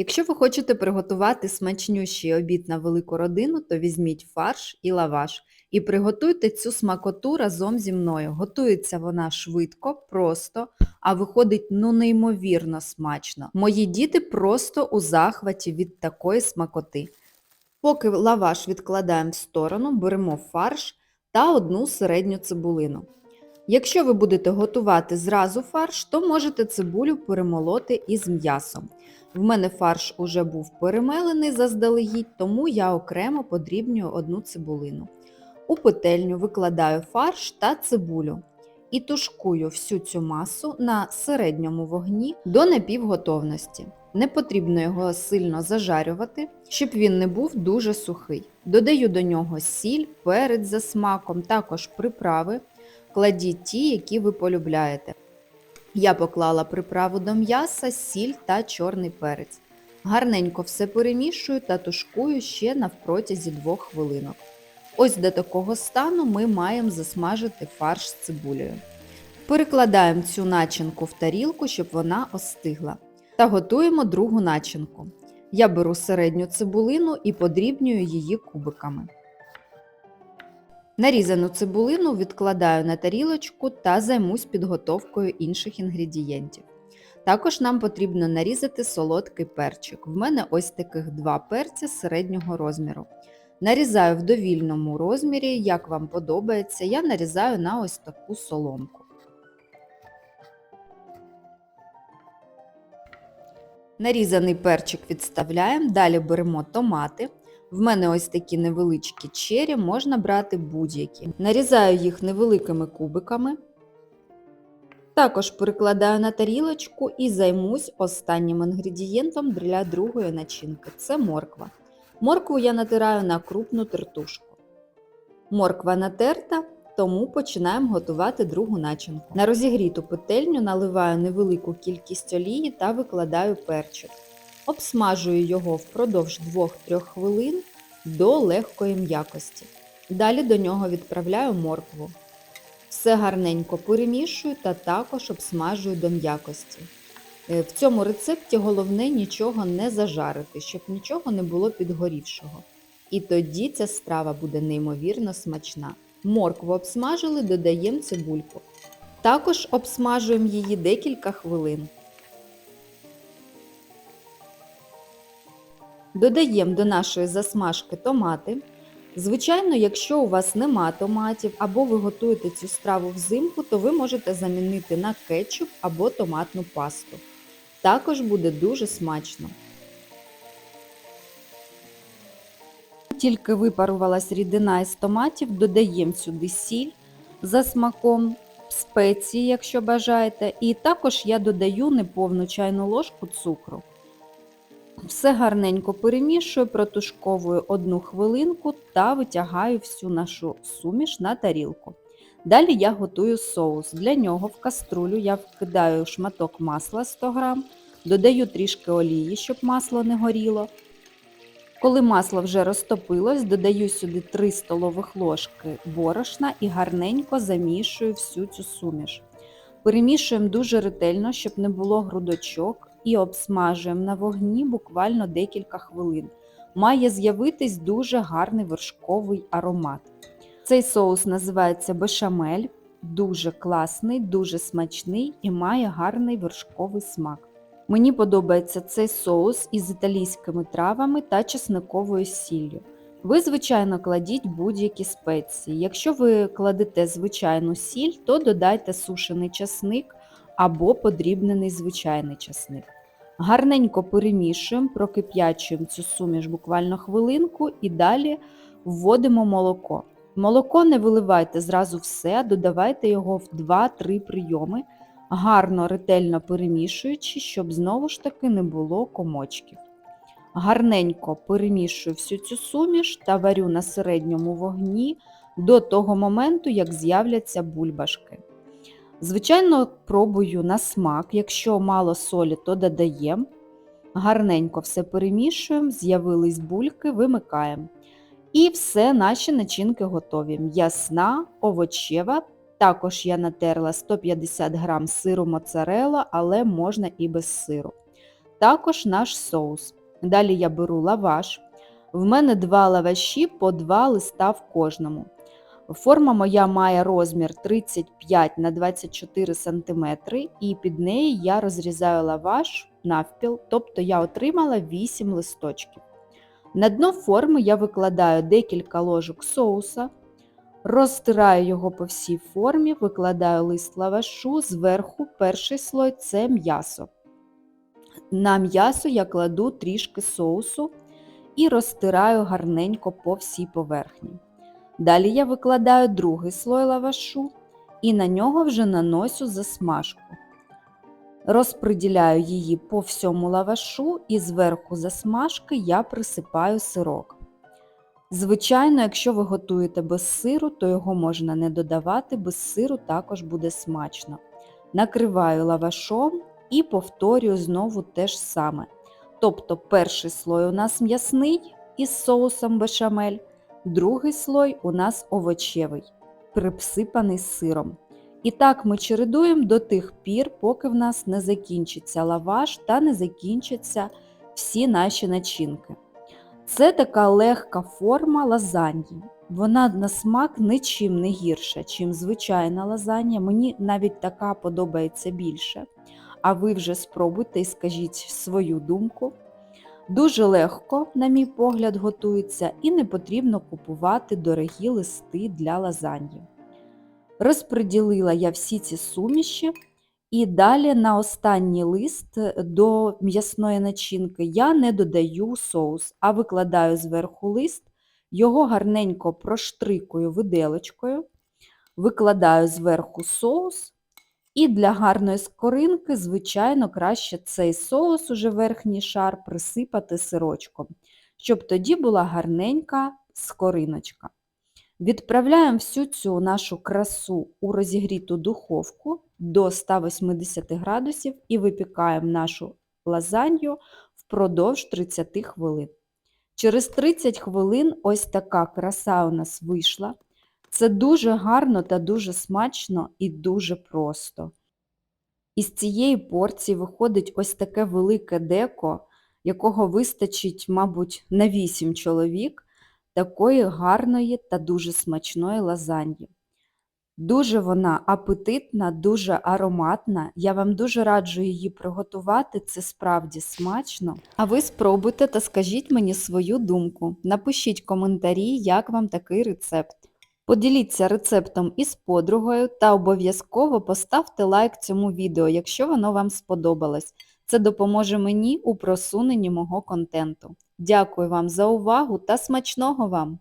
Якщо ви хочете приготувати смачнющий обід на велику родину, то візьміть фарш і лаваш і приготуйте цю смакоту разом зі мною. Готується вона швидко, просто, а виходить ну неймовірно смачно. Мої діти просто у захваті від такої смакоти. Поки лаваш відкладаємо в сторону, беремо фарш та одну середню цибулину. Якщо ви будете готувати зразу фарш, то можете цибулю перемолоти із м'ясом. В мене фарш уже був перемелений заздалегідь, тому я окремо подрібнюю одну цибулину. У петельню викладаю фарш та цибулю і тушкую всю цю масу на середньому вогні до напівготовності. Не потрібно його сильно зажарювати, щоб він не був дуже сухий. Додаю до нього сіль, перець за смаком, також приправи. Кладіть ті, які ви полюбляєте. Я поклала приправу до м'яса, сіль та чорний перець. Гарненько все перемішую та тушкую ще навпротязі 2 хвилинок. Ось до такого стану ми маємо засмажити фарш з цибулею. Перекладаємо цю начинку в тарілку, щоб вона остигла. Та готуємо другу начинку. Я беру середню цибулину і подрібнюю її кубиками. Нарізану цибулину відкладаю на тарілочку та займусь підготовкою інших інгредієнтів. Також нам потрібно нарізати солодкий перчик. В мене ось таких два перця середнього розміру. Нарізаю в довільному розмірі, як вам подобається, я нарізаю на ось таку соломку. Нарізаний перчик відставляємо, далі беремо томати. В мене ось такі невеличкі чері, можна брати будь-які. Нарізаю їх невеликими кубиками. Також перекладаю на тарілочку і займусь останнім інгредієнтом для другої начинки це морква. Моркву я натираю на крупну тертушку. Морква натерта, тому починаємо готувати другу начинку. На розігріту петельню наливаю невелику кількість олії та викладаю перчик. Обсмажую його впродовж 2-3 хвилин до легкої м'якості. Далі до нього відправляю моркву. Все гарненько перемішую та також обсмажую до м'якості. Е, В цьому рецепті головне нічого не зажарити, щоб нічого не було підгорівшого. І тоді ця страва буде неймовірно смачна. Моркву обсмажили, додаємо цибульку. Також обсмажуємо її декілька хвилин. Додаємо до нашої засмажки томати. Звичайно, якщо у вас нема томатів або ви готуєте цю страву взимку, то ви можете замінити на кетчуп або томатну пасту. Також буде дуже смачно. Тільки випарувалась рідина із томатів, додаємо сюди сіль за смаком, спеції, якщо бажаєте, і також я додаю неповну чайну ложку цукру. Все гарненько перемішую, протушковую одну хвилинку та витягаю всю нашу суміш на тарілку. Далі я готую соус. Для нього в каструлю я вкидаю шматок масла 100 г, додаю трішки олії, щоб масло не горіло. Коли масло вже розтопилось, додаю сюди 3 столових ложки борошна і гарненько замішую всю цю суміш. Перемішуємо дуже ретельно, щоб не було грудочок, і обсмажуємо на вогні буквально декілька хвилин. Має з'явитись дуже гарний вершковий аромат. Цей соус називається бешамель, дуже класний, дуже смачний і має гарний вершковий смак. Мені подобається цей соус із італійськими травами та чесниковою сіллю. Ви, звичайно, кладіть будь-які спеції. Якщо ви кладете звичайну сіль, то додайте сушений часник або подрібнений звичайний часник. Гарненько перемішуємо, прокип'ячуємо цю суміш буквально хвилинку і далі вводимо молоко. Молоко не виливайте зразу все, додавайте його в 2-3 прийоми, гарно ретельно перемішуючи, щоб знову ж таки не було комочків. Гарненько перемішую всю цю суміш та варю на середньому вогні до того моменту, як з'являться бульбашки. Звичайно, пробую на смак, якщо мало солі, то додаємо. Гарненько все перемішуємо, з'явились бульки, вимикаємо. І все, наші начинки готові. М'ясна, овочева. Також я натерла 150 г сиру моцарелла, але можна і без сиру. також наш соус. Далі я беру лаваш. В мене два лаваші по два листа в кожному. Форма моя має розмір 35 на 24 см, і під неї я розрізаю лаваш навпіл, тобто я отримала 8 листочків. На дно форми я викладаю декілька ложок соуса, розтираю його по всій формі, викладаю лист лавашу, зверху перший слой це м'ясо. На м'ясо я кладу трішки соусу і розтираю гарненько по всій поверхні. Далі я викладаю другий слой лавашу і на нього вже наносю засмажку. Розподіляю її по всьому лавашу і зверху засмажки я присипаю сирок. Звичайно, якщо ви готуєте без сиру, то його можна не додавати, без сиру також буде смачно. Накриваю лавашом і повторюю знову те ж саме. Тобто перший слой у нас м'ясний із соусом бешамель, другий слой у нас овочевий, припсипаний сиром. І так ми чередуємо до тих пір, поки в нас не закінчиться лаваш та не закінчаться всі наші начинки. Це така легка форма лазаньї. Вона на смак нічим не гірша, чим звичайна лазанья. Мені навіть така подобається більше. А ви вже спробуйте і скажіть свою думку. Дуже легко, на мій погляд, готується і не потрібно купувати дорогі листи для лазаньї. Розподілила я всі ці суміші і далі на останній лист до м'ясної начинки я не додаю соус, а викладаю зверху лист, його гарненько проштрикую виделочкою, викладаю зверху соус. І для гарної скоринки, звичайно, краще цей соус, уже верхній шар, присипати сирочком, щоб тоді була гарненька скориночка. Відправляємо всю цю нашу красу у розігріту духовку до 180 градусів і випікаємо нашу лазанью впродовж 30 хвилин. Через 30 хвилин ось така краса у нас вийшла. Це дуже гарно та дуже смачно і дуже просто. Із цієї порції виходить ось таке велике деко, якого вистачить, мабуть, на 8 чоловік такої гарної та дуже смачної лазаньї. Дуже вона апетитна, дуже ароматна. Я вам дуже раджу її приготувати, це справді смачно. А ви спробуйте та скажіть мені свою думку. Напишіть коментарі, як вам такий рецепт. Поділіться рецептом із подругою та обов'язково поставте лайк цьому відео, якщо воно вам сподобалось. Це допоможе мені у просуненні мого контенту. Дякую вам за увагу та смачного вам!